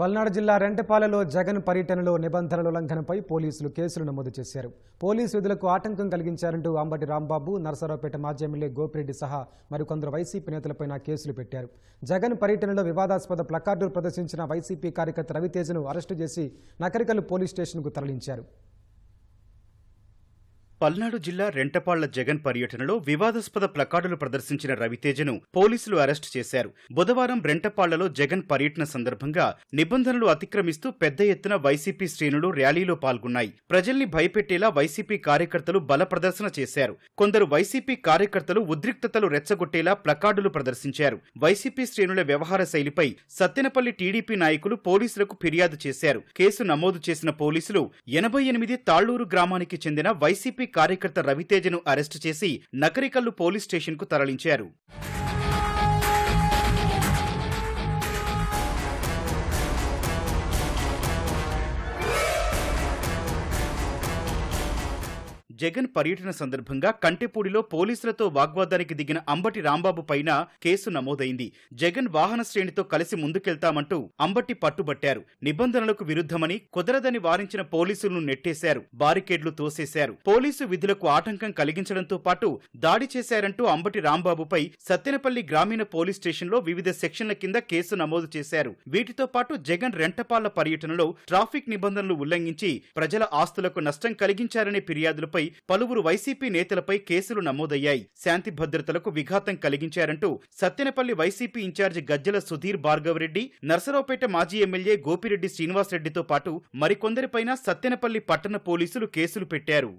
పల్నాడు జిల్లా రెంటపాలలో జగన్ పర్యటనలో నిబంధనల ఉల్లంఘనపై పోలీసులు కేసులు నమోదు చేశారు. పోలీసు విధులకు ఆటంకం కలిగించారంటూ అంబటి రాంబాబు నరసరావుపేట మాజీ ఎమ్మెల్యే గోపిరెడ్డి సహా మరికొందరు వైసీపీ నేతలపై కేసులు పెట్టారు. జగన్ పర్యటనలో వివాదాస్పద ప్లకార్డులు ప్రదర్శించిన వైసీపీ కార్యకర్త రవితేజను అరెస్టు చేసి నకరికల్ పోలీస్ స్టేషన్కు తరలించారు. పల్నాడు జిల్లా రెంటపాళ్ళ జగన్ పర్యటనలో వివాదాస్పద ప్లకార్డులు ప్రదర్శించిన రవితేజను పోలీసులు అరెస్టు చేశారు. బుధవారం రెంటపాళ్ళలో జగన్ పర్యటన సందర్భంగా నిబంధనలు అతిక్రమిస్తూ పెద్ద ఎత్తున వైసీపీ శ్రేణులు ర్యాలీలో పాల్గొన్నాయి. ప్రజల్ని భయపెట్టేలా వైసీపీ కార్యకర్తలు బల ప్రదర్శన చేశారు. కొందరు వైసీపీ కార్యకర్తలు ఉద్రిక్తతలు రెచ్చగొట్టేలా ప్లకార్డులు ప్రదర్శించారు. వైసీపీ శ్రేణుల వ్యవహార శైలిపై సత్తెనపల్లి టీడీపీ నాయకులు పోలీసులకు ఫిర్యాదు చేశారు. కేసు నమోదు చేసిన పోలీసులు ఎనభై ఎనిమిది తాళ్ళూరు గ్రామానికి చెందిన వైసీపీ కార్యకర్త రవితేజను అరెస్టు చేసి నకరికల్లు పోలీస్ స్టేషన్కు తరలించారు. జగన్ పర్యటన సందర్భంగా కంటెపూడిలో పోలీసులతో వాగ్వాదానికి దిగిన అంబటి రాంబాబు పైన కేసు నమోదైంది. జగన్ వాహన శ్రేణితో కలిసి ముందుకెళ్తామంటూ అంబటి పట్టుబట్టారు. నిబంధనలకు విరుద్ధమని కుదరదని వారించిన పోలీసులను నెట్టేశారు. బారికేడ్లు తోసేశారు. పోలీసు విధులకు ఆటంకం కలిగించడంతో పాటు దాడి చేశారంటూ అంబటి రాంబాబుపై సత్తెనపల్లి గ్రామీణ పోలీస్ స్టేషన్లో వివిధ సెక్షన్ల కింద కేసు నమోదు చేశారు. వీటితో పాటు జగన్ రెంటపాళ్ళ పర్యటనలో ట్రాఫిక్ నిబంధనలు ఉల్లంఘించి ప్రజల ఆస్తులకు నష్టం కలిగించారనే ఫిర్యాదులపై పలువురు వైసీపీ నేతలపై కేసులు నమోదయ్యాయి. శాంతి భద్రతలకు విఘాతం కలిగించారంటూ సత్తెనపల్లి వైసీపీ ఇన్ఛార్జి గజ్జల సుధీర్ భార్గవరెడ్డి నర్సరావుపేట మాజీ ఎమ్మెల్యే గోపిరెడ్డి శ్రీనివాసరెడ్డితో పాటు మరికొందరిపైన సత్తెనపల్లి పట్టణ పోలీసులు కేసులు పెట్టారు.